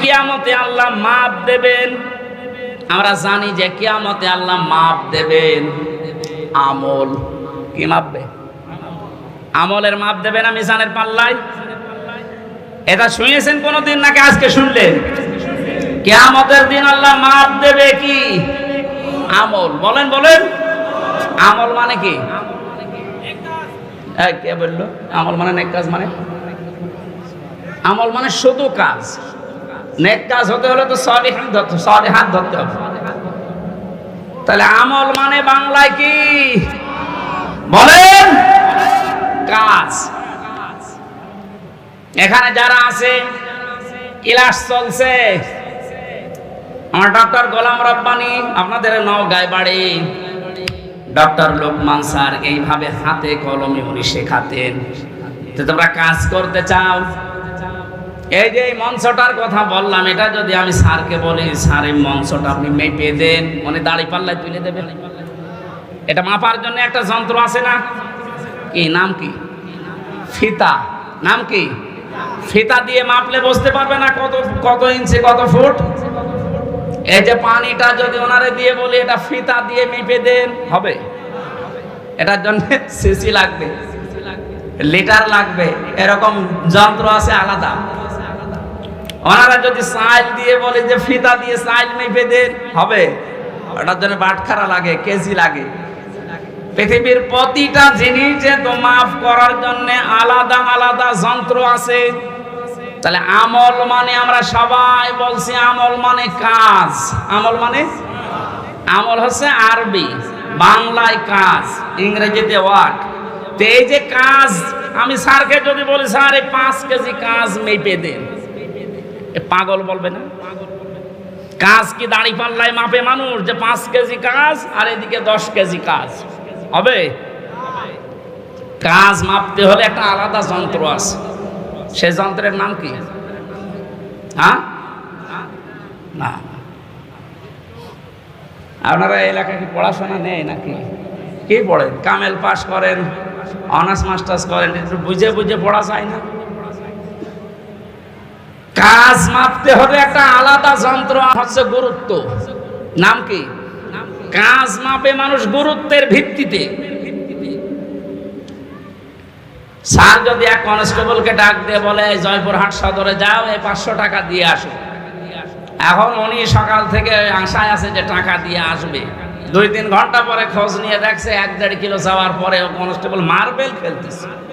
কিয়ামতে আল্লাহ মাপ দেবেন। আমরা জানি যে কিয়ামতে আল্লাহ মাপ দেবেন। আমল কি মাপবে আমলের মাপ দেবেন না মিজানের পাল্লায়? এটা শুনেছেন কোনদিন নাকি আজকে শুনলেন? কিয়ামতের দিন আল্লাহ মাপ দেবে কি? আমল। বলেন বলেন। আমল মানে কি? কে বলল? আমল মানে কাজ মানে? আমল মানে শুধু কাজ। নেক কাজ হতে হলে তো সরি হাত ধরতে সরি হাত ধরতে হবে। তাহলে আমল মানে বাংলায় কি? বলেন, কাজ। এখানে যারা আছে, ক্লাস চলছে। আমার ডক্টর গোলাম রব্বানি, আপনাদের নওগাঁয় বাড়ি। ডক্টর লোকমান স্যার এইভাবে হাতে কলমে উনি শেখাতেন। তো তোমরা কাজ করতে চাও? এই যে মঞ্চটার কথা বললাম, এটা যদি আমি স্যারকে বলি, স্যার, এই মঞ্চটা আপনি মেপে দেন উনি দাড়ি পাল্লায় তুলে দেবেন। এটা মাপার জন্য একটা যন্ত্র আছে না? কি, নাম কি? ফিতা। নাম কি? ফিতা দিয়ে মাপলে বুঝতে পারবে না কত কত ইঞ্চি, কত ফুট? এই যে পানিটা যদি ওনারে দিয়ে বলি, এটা ফিতা দিয়ে মেপে দেন, হবে? এটার জন্য সিসি লাগবে। লিটার লাগবে। এরকম যন্ত্র আছে আলাদা। ওনারা যদি সাইল দিয়ে বলে যে ফিতা দিয়ে সাইল মেপে দেন, হবে। ওটার জন্য বাটখারা লাগে, কেজি লাগে। পৃথিবীর প্রতিটা জিনিসে তো মাফ করার জন্য আলাদা আলাদা যন্ত্র আছে। তাহলে আমল মানে আমরা সবাই বলছি আমল মানে কাজ। আমল মানে? আমল হচ্ছে আরবি, বাংলায় কাজ, ইংরেজিতে ওয়ার্ক তো এই যে কাজ, আমি স্যারকে যদি বলি, স্যার, এই পাঁচ কেজি কাজ মেপে দেন। পাগল বলবে না? কাজ কি দাড়ি পাল্লায় মাপে মানুষ যে পাঁচ কেজি কাজ আর এদিকে দশ কেজি কাজ? হবে? কাজ মাপতে হলে একটা আলাদা যন্ত্র আছে। সে যন্ত্রের নাম কি? হ্যাঁ? না। আপনারা এলাকায় কি পড়াশোনা নেই নাকি? কি পড়েন? কামেল পাস করেন, অনার্স মাস্টার্স করেন, একটু বুঝে বুঝে পড়া যায় না? কাজ মাপতে হবে একটা আলাদা যন্ত্র, হচ্ছে গুরুত্ব। নাম কি? কাজ মাপে মানুষ গুরুত্বের ভিত্তিতে। স্যার যদি এক কনস্টেবলকে ডাক দিয়ে বলে, "এই জয়পুরহাট সদরে যাও, এই পাঁচশো টাকা দিয়ে আসো। এখন উনি সকাল থেকে আশায় আছে যে টাকা দিয়ে আসবে। দুই তিন ঘণ্টা পরে খোঁজ নিয়ে দেখছে এক দেড় কিলো যাওয়ার পরে কনস্টেবল মার্বেল খেলতেছে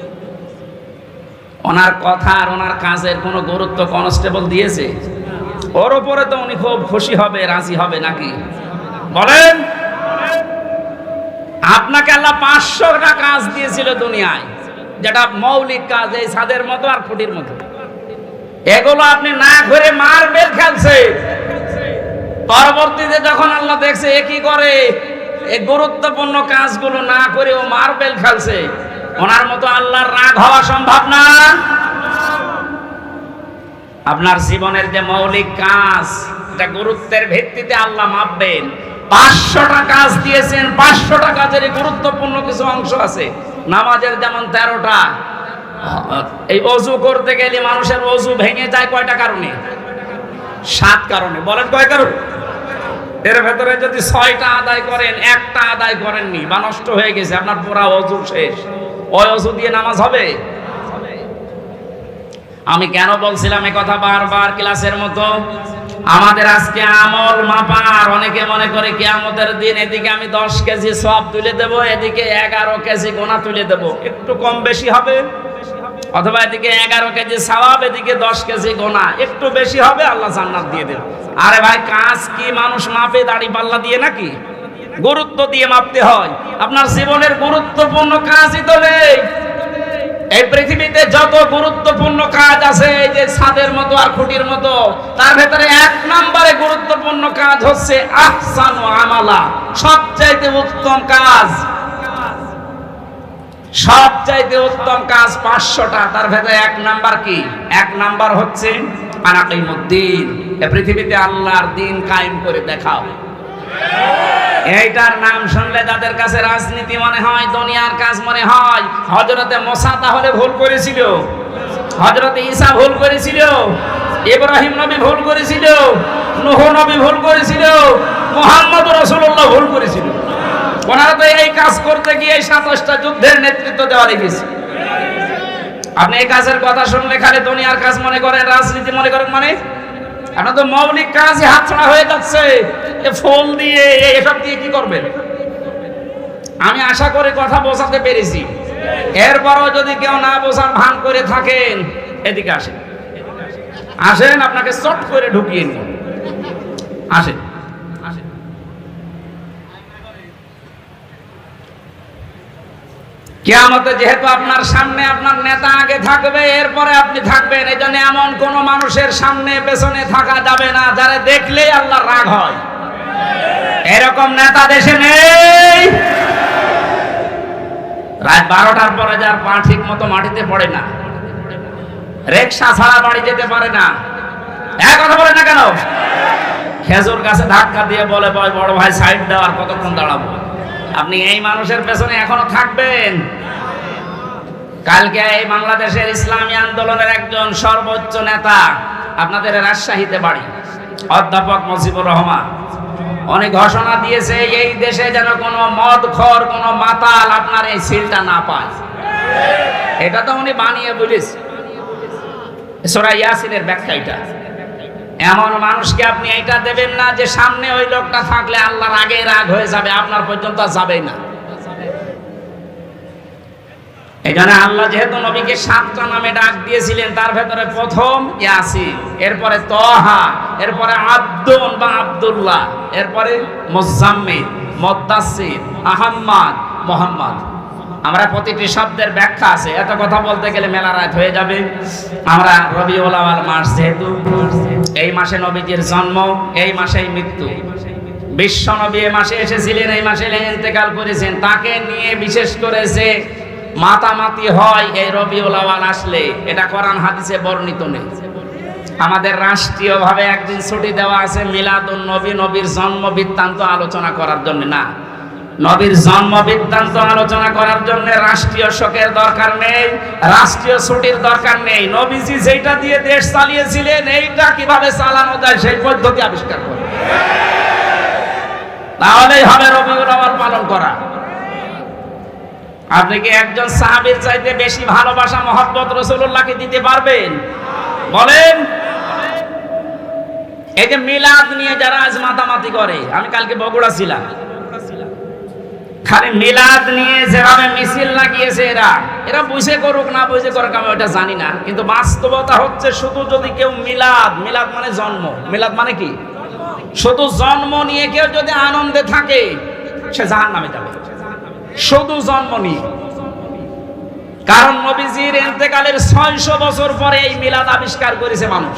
ওনার কথা আর ওনার কাজের কোনো গুরুত্ব কনস্টেবল দিয়েছে? ওর ওপরে তো উনি খুব খুশি হবে, রাজি হবে নাকি? বলেন। আপনাকে আল্লাহ পাঁচশোটা কাজ দিয়েছিল দুনিয়ায়, যেটা মৌলিক কাজ, এই ছাদের মতো আর খুঁটির মতো। এগুলো আপনি না ঘুরে মার্বেল খেলছে। পরবর্তীতে যখন আল্লাহ দেখছে এ কি করে এই গুরুত্বপূর্ণ কাজগুলো না করে ও মার্বেল খেলছে। ওনার মতো আল্লাহর রাগ হওয়া সম্ভব না। আপনার জীবনের যে মৌলিক কাজ, এটা গুরুত্বের ভিত্তিতে আল্লাহ মাপবেন। পাঁচশোটা কাজ দিয়েছেন পাঁচশোটা কাজের গুরুত্বপূর্ণ কিছু অংশ আছে। নামাজের যেমন তেরোটা, এই অজু করতে গেলে মানুষের অজু ভেঙে যায় কয়টা কারণে? সাত কারণে। বলেন কয় কারণ? এর ভেতরে যদি ছয়টা আদায় করেন, একটা আদায় করেননি, বা নষ্ট হয়ে গেছে, আপনার পুরা অজু শেষ। ওই দিয়ে নামাজ হবে? আমি কেন বলছিলাম কথা বারবার ক্লাসের মতো? আমাদের আজকে আমল মাপার, অনেকে মনে করে কেয়ামতের দিন এদিকে আমি দশ কেজি সব তুলে দেব, এদিকে এগারো কেজি গোনা তুলে দেব। একটু কম বেশি হবে? অথবা এদিকে এগারো কেজি সওয়াব, এদিকে দশ কেজি গোনা। একটু বেশি হবে, আল্লাহ জান্নাত দিয়ে দেবে। আরে ভাই, কাজ কি মানুষ মাপে, দাড়ি পাল্লা দিয়ে নাকি? গুরুত্ব দিয়ে মাপতে হয়। আপনার জীবনের গুরুত্বপূর্ণ কাজই তো নেই। এই পৃথিবীতে যত গুরুত্বপূর্ণ কাজ আছে, এই যে ছাদের মতো আর খুঁটির মতো, তার ভেতরে এক নম্বরে গুরুত্বপূর্ণ কাজ হচ্ছে আহসান আমালা, সবচাইতে উত্তম কাজ। সবচাইতে উত্তম কাজ পাঁচশোটা, তার ভেতরে এক নাম্বার কি? এক নাম্বার হচ্ছে আনাকিমুদ্দিন। এ পৃথিবীতে আল্লাহর দিন কায়েম করে দেখাও। এইটার নাম শুনলে যাদের কাছে রাজনীতি মনে হয়, দুনিয়ার কাজ মনে হয় হজরতে মশা তাহলে ভুল করেছিল। হজরতে ঈসা ভুল করেছিল। ইব্রাহিম নবী ভুল করেছিল। নুহ নবী ভুল করেছিল। মোহাম্মদ রসুল্লাহ ভুল করেছিল। ওনারা তো এই কাজ করতে গিয়ে সাতাশটা যুদ্ধের নেতৃত্ব দেওয়া রেখেছে। আপনি এই কাজের কথা শুনলে খালি দুনিয়ার কাজ মনে করেন, রাজনীতি মনে করেন মানে? আপনার তো মৌলিক কাজই হাতছাড়া হয়ে যাচ্ছে। ফোন দিয়ে এসব দিয়ে কি করবেন? আমি আশা করে কথা বোঝাতে পেরেছি। এরপরও যদি কেউ না বোঝার ভান করে থাকেন, এদিকে আসেন। আসেন, আপনাকে চট করে ঢুকিয়ে নিন আসেন। কেয়ামতে যেহেতু আপনার সামনে আপনার নেতা আগে থাকবে, এরপরে আপনি থাকবেন। এই জন্য এমন কোন মানুষের সামনে, পেছনে থাকা যাবে না, যারা দেখলেই আল্লাহর রাগ হয়। এরকম নেতা দেশে নেই। রাত বারোটার পরে যার পা ঠিক মতো মাটিতে পড়ে না। রেকশা ছাড়া বাড়ি যেতে পারে না। এক কথা বলে না কেন? খেজুর গাছে ধাক্কা দিয়ে বলে, বয়, বড় ভাই, সাইড দেওয়ার কতক্ষণ দাঁড়াবো? আপনি এই মানুষের পেছনে এখনও থাকবেন। কালকে এই বাংলাদেশের ইসলামী আন্দোলনের একজন সর্বোচ্চ নেতা আপনাদের রাজশাহীতে বাড়ি, অধ্যাপক মজিবুর রহমান। অনেক ঘোষণা দিয়েছে, এই দেশে যেন কোনো মদ খর, কোনো মাতাল আপনার এই সিলটা না পায়। এটা তো উনি বানিয়ে বলেছে। সোরা ইয়াসিনের ব্যাখ্যা এটা। এমন মানুষকে আপনি এটা দেবেন না যে সামনে ওই লোকটা থাকলে আল্লাহর আগে রাগ হয়ে যাবে, আপনার পর্যন্ত যাবে না। জন্য আল্লাহ যেহেতু নবীকে সাতটা নামে ডাক দিয়েছিলেন, তার ভেতরে প্রথম ইয়াসিন, এরপরে তহা এরপরে আব্দুল বা আব্দুল্লাহ, এরপরে মোজাম্মিদ মোদ্দাসির আহম্মদ, মোহাম্মদ। আমরা প্রতিটি শব্দের ব্যাখ্যা আছে, এত কথা বলতে গেলে মেলা রাত হয়ে যাবে। আমরা রবি আওয়াল মাস যেহেতু, এই মাসে নবীজির জন্ম, এই মাসেই মৃত্যু। বিশ্ব নবী এ মাসে এসেছিলেন, এই মাসে ইন্তেকাল করেছেন, তাকে নিয়ে বিশেষ করে যে মাতামাতি হয়, এই রবিউল আওয়াল আসলে। এটা কোরআন হাদিসে বর্ণিত নেই। আমাদের রাষ্ট্রীয়ভাবে একদিন ছুটি দেওয়া আছে মিলাদুন নবী, নবীর জন্ম বৃত্তান্ত আলোচনা করার জন্য। না, নবীর জন্ম বৃত্তান্ত আলোচনা করার জন্য রাষ্ট্রীয় শোকের দরকার নেই, রাষ্ট্রীয় ছুটির দরকার নেই। নবীজি যেটা দিয়ে দেশ চালিয়েছিলেন, এইটা কীভাবে চালানো যায় সেই পদ্ধতি আবিষ্কার করে তাহলেই হবে রবিউল আওয়াল পালন করা। আপনি কি একজন সাহাবীর চাইতে বেশি ভালোবাসা, মহব্বত রসুল্লাহকে দিতে পারবেন? বলেন। এই যে মিলাদ নিয়ে যারা আজ মাতামাতি করে, আমি কালকে বগুড়া ছিলাম। খালি মিলাদ নিয়ে যেভাবে মিছিল লাগিয়েছে এরা এরা বুঝে করুক না বুঝে করুক, আমি ওটা জানি না। কিন্তু বাস্তবতা হচ্ছে শুধু যদি কেউ মিলাদ মিলাদ মানে জন্ম। মিলাদ মানে কি? শুধু জন্ম নিয়ে কেউ যদি আনন্দে থাকে, সে জাহান নামে যাবে। শুধু জন্ম নিয়ে কারণ নবীজির এতেকালের ছয়শো বছর পরে এই মিলাদ আবিষ্কার করেছে মানুষ।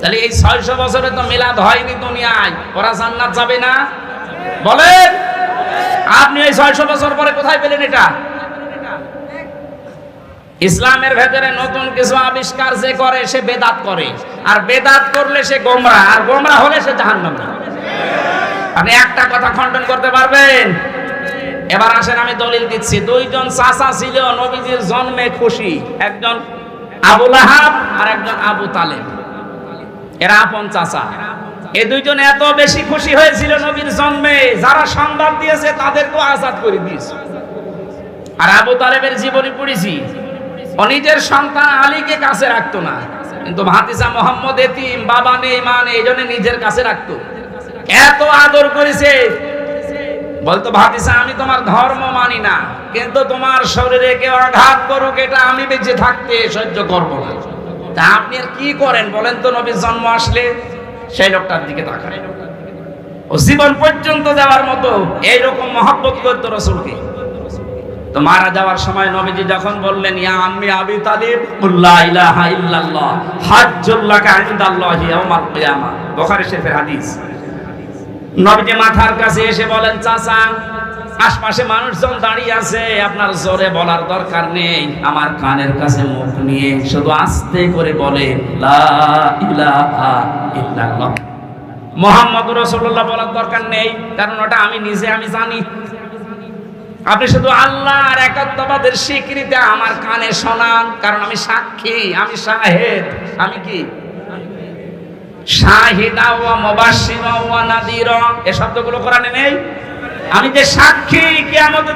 তাহলে এই ছয়শো বছরে তো মিলাদ হয়নি দুনিয়ায়। ওরা জান্নাত যাবে না? বলেন। আপনি এই ছয়শো বছর পরে কোথায় পেলেন এটা? ইসলামের ভেতরে নতুন কিছু আবিষ্কার যে করে, সে বেদাত করে। আর বেদাত করলে সে গোমরা, আর গোমরা হলে সে জাহান্নাম আপনি একটা কথা খণ্ডন করতে পারবেন? এবার আসেন, আমি দলিল দিচ্ছি। দুইজন চাচা ছিল, নবীজির জন্মে খুশি। একজন আবু লাহাব আর একজন আবু তালেব। এরা আপন চাচা। এই দুইজন এত বেশি খুশি হয়েছিল নবীর জন্মে, যারা সংবাদ দিয়েছে তাদেরকেও আজাদ করে দিয়েছে। আর আবু তালেবের জীবনী পড়েছি। ও নিজের সন্তান আলীকে কাছে রাখতো না, কিন্তু ভাতিসা মোহাম্মদ এতিম, বাবা নেই, মা নেই এই জন্য নিজের কাছে রাখতো। এত আদর করেছে বলতো ভাতিসা আমি তোমার ধর্ম মানি না, কিন্তু তোমার শরীরে কেউ আঘাত করুক, এটা আমি বেঁচে থাকতে সহ্য করব না। তা আপনি আর কি করেন বলেন তো, নবীর জন্ম আসলে? সেই লোকটার দিকে তাকান। ও জীবন পর্যন্ত যাওয়ার মতো এইরকম মহব্বত করতো রসুলকে। তো মারা যাওয়ার সময় নবীজি যখন বললেন, ইয়া আম্মি আবি তালিব লা ইলাহা ইল্লাল্লাহ হাজ্জুল্লাকা ইনদাল্লাহি ইয়াউমাল কিয়ামা। বুখারী শরীফের হাদিস। নবীজি মাথার কাছে এসে বলেন, চাচা, আশপাশে মানুষজন দাঁড়িয়ে আছে, আপনার জোরে বলার দরকার নেই। আমার কানের কাছে মুখ নিয়ে শুধু আস্তে করে বলেন লা ইলাহা ইল্লাল্লাহ। মোহাম্মদ রসুল্লাহ বলার দরকার নেই, কারণ ওটা আমি নিজে আমি জানি। আপনি শুধু আল্লাহ আর একাত্মবাদের স্বীকৃতি আমার কানে শোনান, কারণ আমি সাক্ষী, আমি শাহেদ, আমি কি? শাহিদা শব্দগুলো কোরআনে নেই? আমি যে সাক্ষী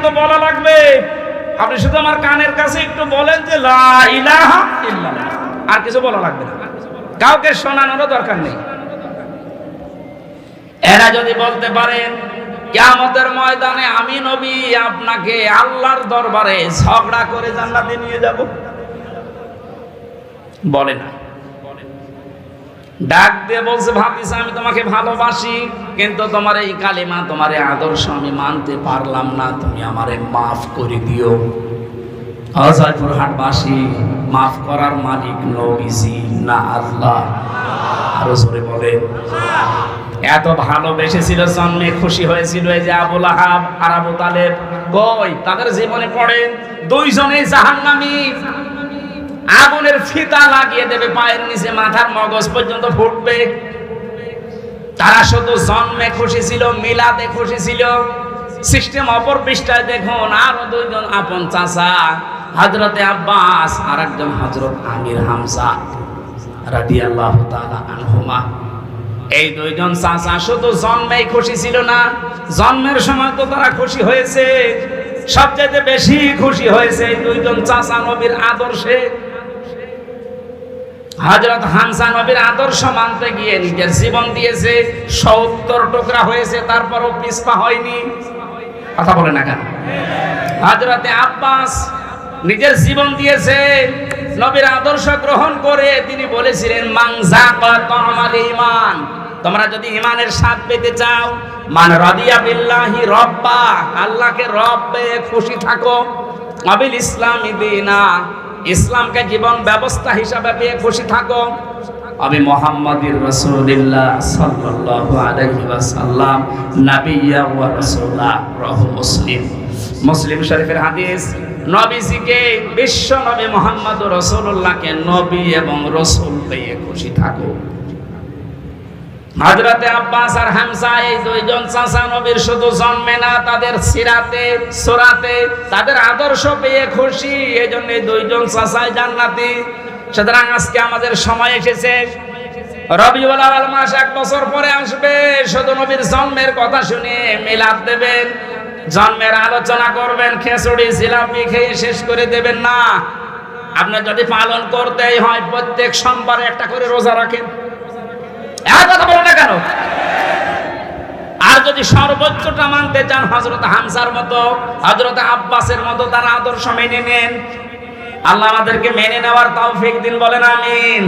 তো বলা লাগবে। আপনি শুধু আমার কানের কাছে একটু বলেন যে আর কিছু বলা লাগবে না। কাউকে শোনানোরও দরকার নেই। এরা যদি বলতে পারেন কিয়ামতের ময়দানে আমি নবী, আপনাকে আল্লাহর দরবারে ঝগড়া করে জান্নাতে নিয়ে যাব। বলে না। ডাক দিয়ে বলছে, ভাবিস, আমি তোমাকে ভালোবাসি, কিন্তু তোমার এই কালিমা, তোমার আদর্শ আমি মানতে পারলাম না, তুমি আমারে মাফ করে দিও। হজরতপুর হাটবাসী, মাফ করার মালিক নবীজি না আল্লাহ। আরও জোরে বলে, এত ভালোবেসেছিল, জন্মে খুশি হয়েছিল এই যে আবুল আহাব আর আবু তালেব। কই, তাদের জীবনে পড়ে দুইজনেই জাহান্নামী। আগুনের ফিতা লাগিয়ে দেবে পায়ের নিচে, মাথার মগজ পর্যন্ত ফুটবে। তারা শুধু জন্মে খুশি ছিল, মিলাদে খুশি ছিল। সিস্টেম অপর পৃষ্ঠায় দেখুন, আরও দুইজন আপন চাচা হজরতে আব্বাস আর একজন হজরত আমির হামসা রাদি আল্লাহ আনহুমা। এই দুইজন চাচা শুধু জন্মেই খুশি ছিল না, জন্মের সময় তো তারা খুশি হয়েছে। সবচেয়ে বেশি খুশি হয়েছে এই দুইজন চাচা নবীর আদর্শে। হজরত হামসা নবীর আদর্শ মানতে গিয়ে নিজের জীবন দিয়েছে, সত্তর টুকরা হয়েছে, তারপরও পিসপা হয়নি। কথা বলে না কেন? হজরতে আব্বাস নিজের জীবন দিয়েছে, নবীর আদর্শ গ্রহণ করে তিনি বলেছিলেন মাংজা আমার ইমান তোমরা যদি ইমানের স্বাদ পেতে চাও, মান রদিয়া বিল্লাহি রব্বা আল্লাহকে রব খুশি থাকো। আবিল ইসলামী দিনা। ইসলামকে জীবন ব্যবস্থা হিসাবে পেয়ে খুশি থাকো। আমি মোহাম্মদুর রাসূলুল্লাহ সাল্লাল্লাহু আলাইহি ওয়াসাল্লাম নবিয়্যা ওয়া রাসূলা রহ মুসলিম। মুসলিম শরীফের হাদিস, নবীজিকে বিশ্ব নবী মোহাম্মদ রসুল্লাহকে নবী এবং রসুল পেয়ে খুশি থাকো। হজরতে আব্বাস আর হামসা, এই দুইজন চাচা নবীর শুধু জন্মে না, তাদের সিরাতে, সোরাতে তাদের আদর্শ পেয়ে খুশি। এই জন্য দুইজন চাচাই জান্নাতি। সুতরাং আজকে আমাদের সময় এসেছে। রবিউল আওয়াল মাস এক বছর পরে আসবে। শুধু নবীর জন্মের কথা শুনে মিলাদ দেবেন। জন্মের আলোচনা করবেন খেসুড়ি জিলাপি খেয়ে শেষ করে দেবেন না। আপনার যদি পালন করতেই হয়, প্রত্যেক সোমবারে একটা করে রোজা রাখেন। এক কথা বলো না কেন? আর যদি সর্বোচ্চটা মানতে চান হজরত হামসার মতো হজরত আব্বাসের মতো, তার আদর্শ মেনে নেন। আল্লাহ আমাদেরকে মেনে নেওয়ার তৌফিক দিন, বলেন আমিন।